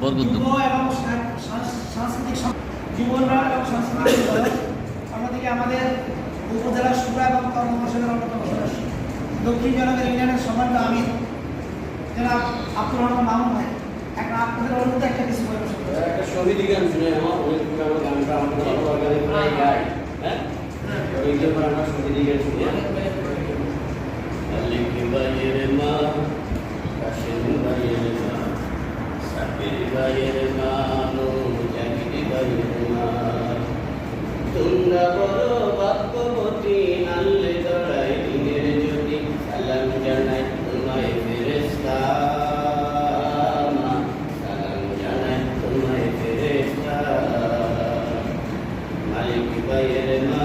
বরগুদ্দ। এবং আমাদের উপজেলা সুরা অন্যতম সদস্য। দক্ষিণ জনগণ ইউনিয়নের সম্মানিত আমির জনাব আব্দুর রহমান মামুন ভাই। একটা আপনাদের অনুরোধে একটা কিছু পরিবেশন করবেন। একটা সংগীত গান শুনে আমার পুরানো গানটা আমাদের লাগে প্রায় গাই। হ্যাঁ? ওইগুলো পর আমরা সংগীত গান শুনি লিখি বাইয়ের মা কাশেম বাইয়ের মা সাকির বাইয়ের মা নো জাগিরি বাইয়ের মা তোমরা বড় বাক্যবতী আনলে দড়াই দিনের যদি সালাম জানাই তোমায় ফেরেস্তা মা সালাম জানাই তোমায় ফেরেস্তা মালিক বাইয়ের মা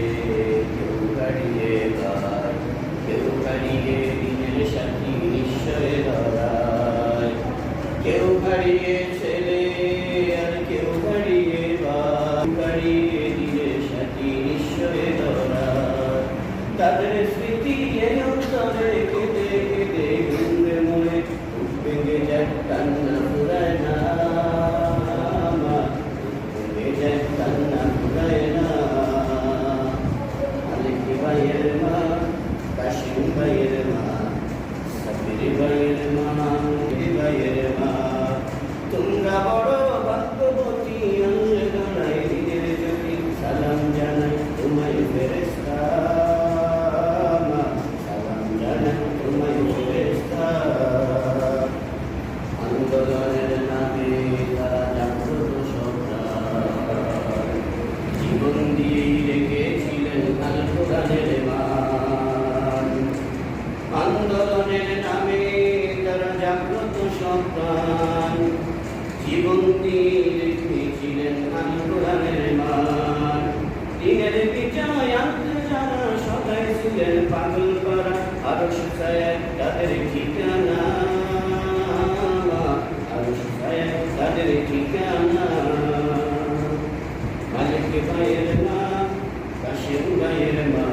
কেউ কাড়িয়ে ছেলে আর কেউ কাড়িয়ে দিনের সাথী নিশ্চয় তাদের স্মৃতি এই অন্তরে কেঁদে কেঁদে গুনবে মনে ভেঙে যায় কান্না ফুরায় না। ভেঙে যায় কান্না মা, কাশিম ভাইয়ের মা, সাবির ভাইয়ের মা ভাইয়ের তোমরা বড় ভাগ্যবতী দাঁড়াই দিনের সালাম জানাই, তোমায় ফেরেস্তা সালাম আন্দোলনের নামে তারা জাগ্রত সরকার। জীবন দিয়েই রেখেছিলেন আল কোরআনের মান আন্দোলনের নামে তারা জাগ্রত সন্তান জীবন দিয়ে রেখেছিলেন আল কোরআনের মান দিনের বিজয় আনতে যারা সবাই ছিলেন পাগল করা আরও সাহেব তাদের ঠিকানা আরও সাহেব তাদের ঠিকানা মালিক ভাইয়ের মা কাশেম ভাইয়ের মা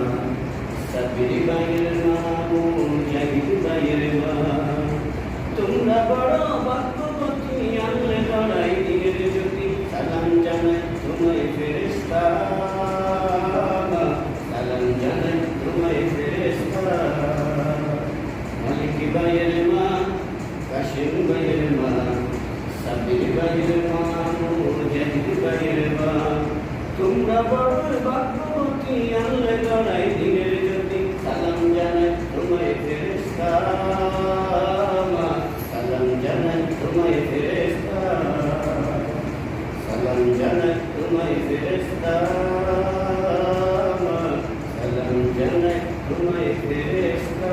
সাবির ভাইয়ের মা মুজাহিদ ভাইয়ের মা তোমরা বড় বাক্যবতী আনলে লড়াই দিনের যদি সালাম জানাই তোমায় ফেরেস্তা সালাম জানাই তোমায় ফেরেস্তা ভাইয়ের মা কাশেম ভাইয়ের মা সাবির ভাইয়ের মা মুজাহিদ ভাইয়ের মা তোমরা বড় বাক্যবতী আনলে লড়াই দিনের যদি সালাম জানাই তোমায় ফেরেস্তা মা সালাম জানাই তোমায় ফেরেস্তা সালাম জানাই তোমায় ফেরেস্তা মা সালাম জানাই তোমায় ফেরেস্তা